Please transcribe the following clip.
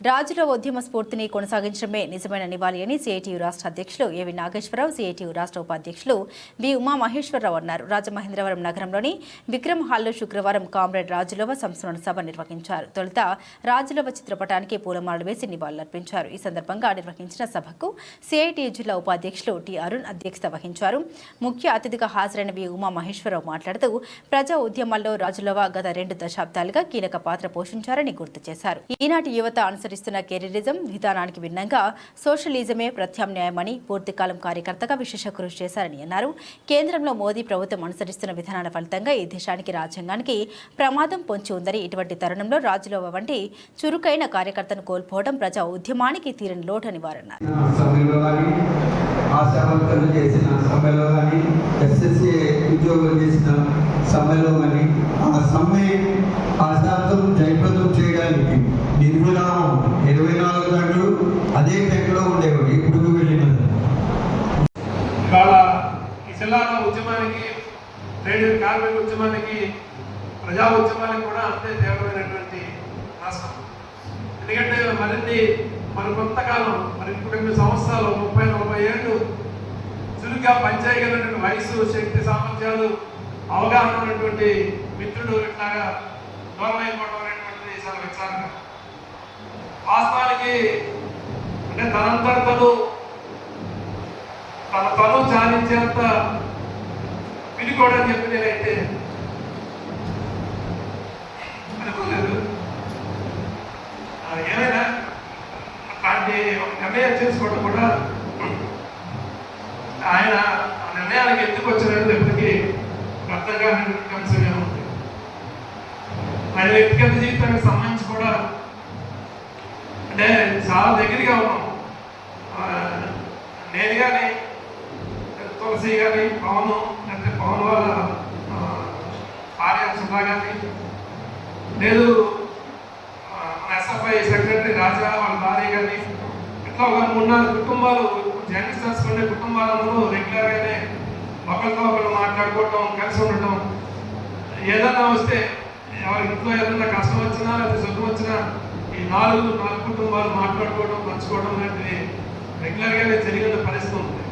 రాజుల ఉద్యమ స్ఫూర్తిని కొనసాగించడమే నిజమైన నివాళి అని సిఐటియు రాష్ట్ర అధ్యక్షులు ఏవి నాగేశ్వరరావు సిఐటియు రాష్ట్ర ఉపాధ్యక్షులు బి ఉమా మహేశ్వరరావు అన్నారు రాజమహేంద్రవరం నగరంలోని విక్రమ్ హాల్లో శుక్రవారం కామ్రేడ్ రాజులవ సంస్మరణ సభ నిర్వహించారు. తొలుత రాజులవ చిత్రపటానికి పూలమాలలు వేసి నివాళులర్పించారు. ఈ సందర్భంగా నిర్వహించిన సభకు సిఐటియు జిల్లా ఉపాధ్యక్షులు టి అరుణ్ అధ్యక్షత వహించారు. ముఖ్య అతిథిగా హాజరైన వి ఉమా మహేశ్వరరావు మాట్లాడుతూ ప్రజా ఉద్యమాల్లో రాజులవ గత రెండు దశాబ్దాలుగా కీలక పాత్ర పోషించారని గుర్తు చేశారు. ఈనాటి యువత అనుసరిస్తున్న కెరీరిజం విధానానికి భిన్నంగా సోషలిజమే ప్రత్యామ్నాయమని పూర్తికాలం కార్యకర్తగా విశేష కృషి చేశారని అన్నారు కేంద్రంలో మోదీ ప్రభుత్వం అనుసరిస్తున్న విధానాల ఫలితంగా ఈ దేశానికి రాజ్యాంగానికి ప్రమాదం పొంచి ఉందని ఇటువంటి తరుణంలో రాజులవ వంటి చురుకైన కార్యకర్తను కోల్పోవడం ప్రజా ఉద్యమానికి తీరని లోటని వారన్నారు సమ్మెలో కానీ చేసిన సమ్మెలో కానీ ఉద్యోగులు చేసిన సమ్మెలో కానీ ఆ సమ్మె జయప్రదం చేయడానికి నిర్మలా నేడు కార్మిక ఉద్యమానికి ప్రజా ఉద్యమానికి కూడా అంతే తీవ్రమైనటువంటి రాష్ట్రం. ఎందుకంటే మరిన్ని మరి కొంతకాలం మరి కొన్ని సంవత్సరాలు ముప్పై నలభై ఏళ్ళు చురుగ్గా పనిచేయగలిగినటువంటి వయసు శక్తి సామర్థ్యాలు అవగాహన ఉన్నటువంటి మిత్రుడు ఇట్లాగా దూరం అయిపోవడం అనేటువంటిది చాలా విచారణ వాస్తవానికి అంటే తనంతట తను తన తను చాలించేంత కూడా చెప్పి అనుకోలేదు. అది ఏమైనా అలాంటి నిర్ణయం చేసుకోవడం కూడా ఆయన ఆ నిర్ణయానికి ఎందుకు వచ్చినట్టు ఎప్పటికీ అర్థం కాని ఉంది. ఆయన వ్యక్తిగత జీవితానికి సంబంధించి కూడా అంటే చాలా దగ్గరగా ఉన్నాం ఆ, నేను కానీ తులసి కానీ పవన్ లేకపోతే పవన్ వాళ్ళ ఆ, భార్య సుధా కానీ లేదు ఎస్ఎఫ్ఐ సెక్రటరీ రాజా వాళ్ళ భార్య కానీ ఇట్లా ఒక మూడు నాలుగు కుటుంబాలు జర్నలిస్టర్స్ ఉండే కుటుంబాలందరూ రెగ్యులర్గానే ఒకరితో ఒకరు మాట్లాడుకోవటం కలిసి ఉండటం. ఏదైనా వస్తే ఎవరి ఇంట్లో ఏదైనా కష్టం వచ్చినా లేదా సుఖం వచ్చినా ఈ నాలుగు నాలుగు కుటుంబాలు మాట్లాడుకోవడం పంచుకోవడం లాంటివి రెగ్యులర్గానే జరిగిన పరిస్థితి ఉంది.